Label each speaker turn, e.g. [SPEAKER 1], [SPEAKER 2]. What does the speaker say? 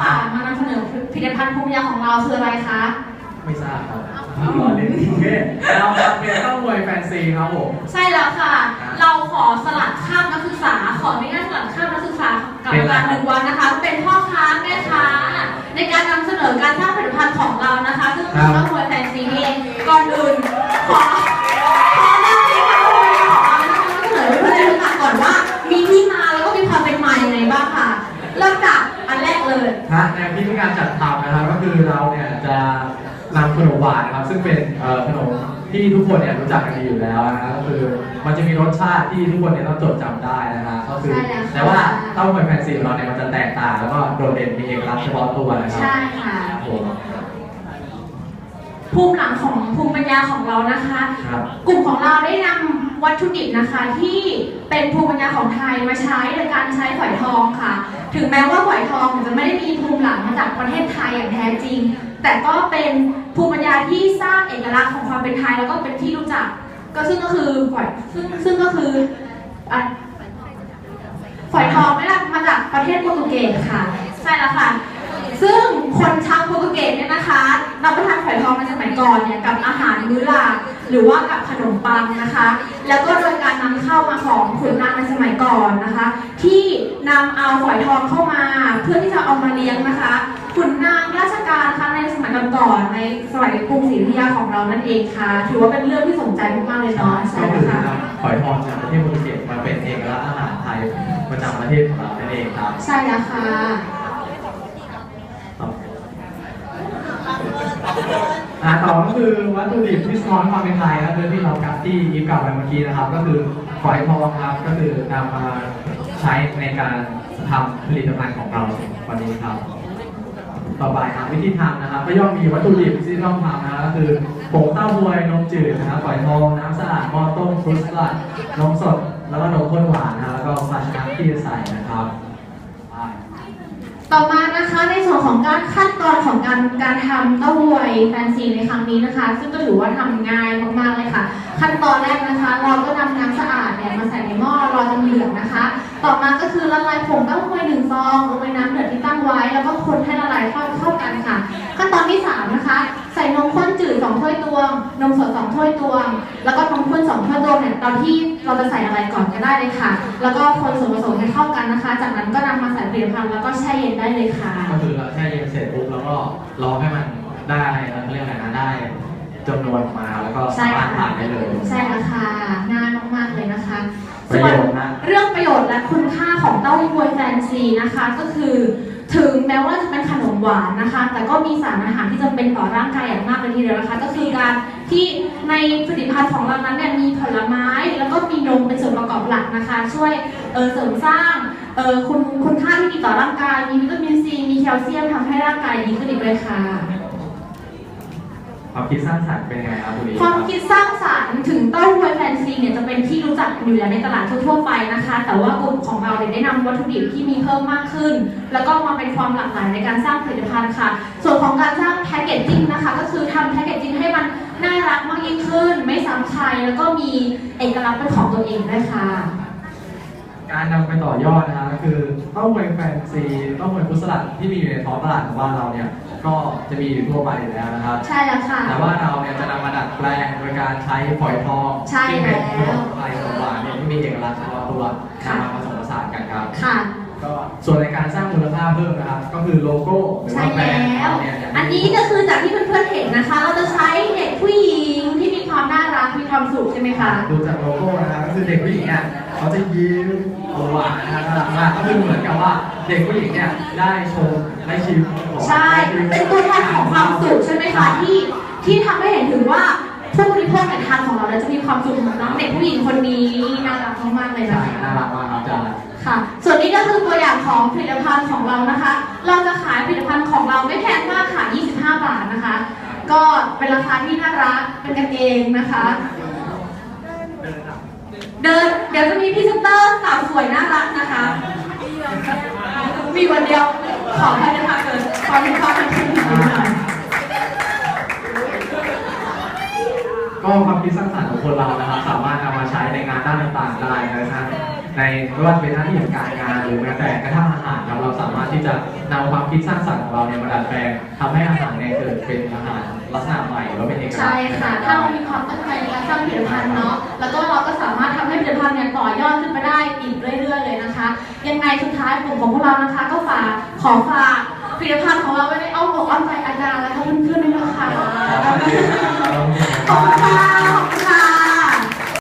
[SPEAKER 1] ค่ะ มานำเสนอผลิตภัณฑ์ภูมิปัญญาของเราคืออะไรคะ
[SPEAKER 2] ไม่ทราบครับรอเล่นโอเคเราครับเป็นข้าวมวยแฟนซีครับผม
[SPEAKER 1] ใช่แล้วค่ะ
[SPEAKER 2] ครับ
[SPEAKER 1] เราขอสลัดคราบนักศึกษา ขออนุญาตสลัดคราบนักศึกษากับ
[SPEAKER 2] เป็นไร
[SPEAKER 1] การหนึ่งวันนะคะ เป็นพ่อค้าแม่ค้าในการนำเสนอการสร้างผลิตภัณฑ์ของเรานะคะ ซึ่งคือข้าวมวยแฟนซีนี่เองก่อนอื่นขอขอ ขนม
[SPEAKER 2] หวานนะครับ ซึ่งเป็นเอ่อขนมที่ทุกคนเนี่ยรู้จักกันดีอยู่แล้วนะครับก็คือมันจะมีรสชาติที่ทุกคนเนี่ยต้องจดจำได้นะฮะก็คือ
[SPEAKER 1] ใช่แล้วค่ะ
[SPEAKER 2] แต่ว่าเต้าหวยแฟนซีของเราเนี่ยมันจะแตกต่างแล้วก็โดดเด่นมีเอกลักษณ์เฉพาะตัวนะครั
[SPEAKER 1] ใช่ค่ะ
[SPEAKER 2] ครับผม
[SPEAKER 1] ภูมิหลังของภูมิปัญญาของเรานะคะ
[SPEAKER 2] ครับ
[SPEAKER 1] กลุ่มของเราได้นำวัตถุดิบนะคะที่เป็นภูมิปัญญาของไทยมาใช้ในการใช้ฝอยทองค่ะ ถึงแม้ว่าฝอยทองจะไม่ได้มีภูมิหลังมาจากประเทศไทยอย่างแท้จริง แต่ก็เป็นภูมิปัญญาที่สร้างเอกลักษณ์ของความเป็นไทยแล้วก็เป็นที่รู้จัก ก็ซึ่งก็คือฝอยซึ่งซึ่งก็คืออะฝอยทองไม่ได้มาจากประเทศโปรตุเกสค่ะ ใช่แล้วค่ะ ซึ่งคนชาวโปรตุเกสเนี่ยนะคะรับประทานฝอยทองในสมัยก่อนเนี่ยกับอาหารมื้อหลักหรือว่ากับขนมปังนะคะ แล้วก็โดยการนำเข้ามาของขุนนางในสมัยก่อนนะคะ ที่นำเอาฝอยทองเข้ามา เพื่อที่จะเอามาเลี้ยงนะคะขุนนาง ก่อนๆในสมัยกรุงศรีอยุธยาของเรานั่นเองค่ะ ถือว่าเป็นเรื่องที่สนใจมากๆเลยเนาะใช่
[SPEAKER 2] ก็
[SPEAKER 1] ไหม
[SPEAKER 2] คือ
[SPEAKER 1] คะ
[SPEAKER 2] นำหอยทองจากประเทศโปรตุเกสมาเป็นเอกลักษณ์อาหารไทยประจำประเทศของเรานั่นเองครับ
[SPEAKER 1] ใช่แล้วค่ะ
[SPEAKER 2] อ่าต่อก็คือวัตถุดิบที่สะท้อนความเป็นไทยนะคือที่เรากับที่ยิบกล่าวไปเมื่อกี้นะครับ ก็คือฝอยทองครับก็คือนำมาใช้ในการทำผลิตภัณฑ์ของเราวันนี้ครับ ต่อไปครับวิธีทำนะครับ ก็ย่อมมีวัตถุดิบที่ต้องทำนะครับก็คือผงเต้าหวยนมจืดนะครับฝอยทองน้ำสะอาดหม้อต้มฟรุตสลัดนมสด แล้วก็นมข้นหวานนะครับแล้วก็ภาชนะที่จะใส่นะครับ
[SPEAKER 1] ต่อมานะคะในส่วนของการขั้นตอนของการการทำเต้าหวยแฟนซีในครั้งนี้นะคะ ซึ่งก็ถือว่าทำง่ายมากๆเลยค่ะ ขั้นตอนแรกนะคะ เราก็นำน้ำสะอาดเนี่ยมาใส่ในหม้อรอจนเดือดนะคะ ต่อมาก็คือละลายผงเต้าหวยหนึ่งฟองลงในน้ำเดือดที่ตั้งไว้ แล้วก็คนให้ละลายเข้าเข้ากันค่ะ ขั้นตอนที่สามนะคะ ใส่นมข้นจืดสองถ้วยตวง นมสดสองถ้วยตวง แล้วก็นมข้นสองถ้วยตวงเนี่ยตอนที่เราจะใส่อะไรก่อนก็ได้เลยค่ะ แล้วก็คนส่วนผสมให้เข้ากันนะคะ จากนั้นก็นำมาใส่ผลิตภัณฑ์แล้วก็แช่เย็นได้เลยค่ะ
[SPEAKER 2] ก็คือเราแช่เย็นเสร็จปุ๊บแล้วก็รอให้มันได้เขาเรียกอะไรนะได้จำนวนมาแล้วก็
[SPEAKER 1] ใช่
[SPEAKER 2] สามารถ
[SPEAKER 1] ค่ะ
[SPEAKER 2] ทานได้เลย
[SPEAKER 1] ใช่แล้วค่ะง่ายมากๆเลยนะคะ
[SPEAKER 2] ประโยชน์นะ
[SPEAKER 1] ส่วนเรื่องประโยชน์และคุณค่าของเต้าหู้วยแฟนซีนะคะ ก็คือ ถึงแม้ว่าจะเป็นขนมหวานนะคะ แต่ก็มีสารอาหารที่จำเป็นต่อร่างกายอย่างมากเลยทีเดียวนะคะ ก็คือการที่ในผลิตภัณฑ์ของเรานั้นเนี่ยมีผลไม้แล้วก็มีนมเป็นส่วนประกอบหลักนะคะ ช่วยเออเสริมสร้างเออคุณคุณค่าที่มีต่อร่างกาย มีวิตามินซีมีแคลเซียมทำให้ร่างกายดีขึ้นอีกเลยค่ะ
[SPEAKER 2] ความคิดสร้างสรรค์เป็นยังไงครับคุณลี
[SPEAKER 1] ความคิดสร้างสรรค์ถึงเต้าหวยแฟนซีเนี่ยจะเป็นที่รู้จักอยู่แล้วในตลาดทั่วๆไปนะคะ แต่ว่ากลุ่มของเราเนี่ยได้นำวัตถุดิบที่มีเพิ่มมากขึ้น แล้วก็มาเป็นความหลากหลายในการสร้างผลิตภัณฑ์ค่ะ ส่วนของการสร้างแพคเกจจิ้งนะคะ ก็คือทำแพคเกจจิ้งให้มันน่ารักมากยิ่งขึ้น ไม่ซ้ำใครแล้วก็มีเอกลักษณ์เป็นของตัวเองด้วยค่ะ
[SPEAKER 2] การนำไปต่อยอดนะฮะก็คือเต้าหวยแฟนซีเต้าหวยพุทธสลัดที่มีอยู่ในท้องตลาดของบ้านเราเนี่ย ก็จะมีอยู่ทั่วไปอยู่แล้วนะครับ
[SPEAKER 1] ใช่แล้วค่ะ
[SPEAKER 2] แต่ว่าเราเนี่ยจะนำมาดัดแปลงโดยการใช้ฝอยทอง
[SPEAKER 1] ใช่
[SPEAKER 2] ที่เป็นข
[SPEAKER 1] แล้
[SPEAKER 2] น
[SPEAKER 1] ว
[SPEAKER 2] มไทยขนมหวานเนี่ยที่มีเอกลักษณ์เฉพาะตัว
[SPEAKER 1] ค่ะ
[SPEAKER 2] นำมาผสมผสานกันครับ
[SPEAKER 1] ค่ะ
[SPEAKER 2] ก็ส่วนในการสร้างมูลค่าเพิ่มนะครับ ก็คือโลโก้หรือ
[SPEAKER 1] ใช่
[SPEAKER 2] ว่าแบรนด์ของ
[SPEAKER 1] แล้ว
[SPEAKER 2] เราเนี่ยอย่างที่
[SPEAKER 1] อันนี้ก็คือจากที่เพื่อนๆเห็นนะคะเราจะใช้เด็กผู้หญิงที่มีความน่ารัก มี ความสุขใช่ไหมคะ
[SPEAKER 2] ดูจากโลโก้นะครับก็คือเด็กผู้หญิงเนี่ยเขาจะยิ้มหวานนะครับน่ารักมากก็คือเหมือนกับว่าเด็กผู้หญิงเนี่ยได้ชมได้ชิมของ
[SPEAKER 1] ใช่ เป็นตัวแทนของความสุขใช่ไหมคะที่ที่ทำให้เห็นถึงว่าผู้บริโภคในทานของเราแล้วจะมีความสุขเหมือนน้องเด็กผู้หญิงคนนี้น่ารักมากๆเลย
[SPEAKER 2] ใช่
[SPEAKER 1] นะคะ
[SPEAKER 2] น่ารักมากครับอาจารย์
[SPEAKER 1] ค่ะ ส่วนนี้ก็คือตัวอย่างของผลิตภัณฑ์ของเรานะคะ เราจะขายผลิตภัณฑ์ของเราไม่แพงมากค่ะ 25 บาทนะคะ ก็เป็นราคาที่น่ารักเป็นกันเองนะคะ เดินเดี๋ยวจะมีพรีเซนเตอร์สาวสวยน่ารักนะคะ มีวันเดียว ขอให้นะคะเกิดขอให้ความเป็นจริงหน่อย
[SPEAKER 2] ก็ความคิดสร้างสรรค์ของคนเรานะครับ สามารถนำมาใช้ในงานด้านต่างๆได้นะครับในไม่ว่าจะเป็นหน้าที่ของการงานหรือแม้แต่กระทั่งอาหารครับเราสามารถที่จะนำความคิดสร้างสรรค์ของเราเนี่ยมาดัดแปลงทำให้อาหารเนี่ยเกิดเป็น ลักษณะใหม่หรือว่าเป็นเอกลักษณ์
[SPEAKER 1] ใช่ค่ะ ถ้าเรามีความตั้งใจในการสร้างผลิตภัณฑ์เนาะ แล้วก็เราก็สามารถทำให้ผลิตภัณฑ์เนี่ยต่อยอดขึ้นไปได้อีกเรื่อย ๆ เลยนะคะ ยังไงสุดท้ายกลุ่มของพวกเรานะคะ ก็ฝากขอฝากผลิตภัณฑ์ของเราไว้ในอ้อมอกอ้อมใจอาจารย์และเพื่อนๆด้วยนะคะ
[SPEAKER 2] ขอบคุณครับ
[SPEAKER 1] ขอบคุณค่ะขอบคุณค่ะ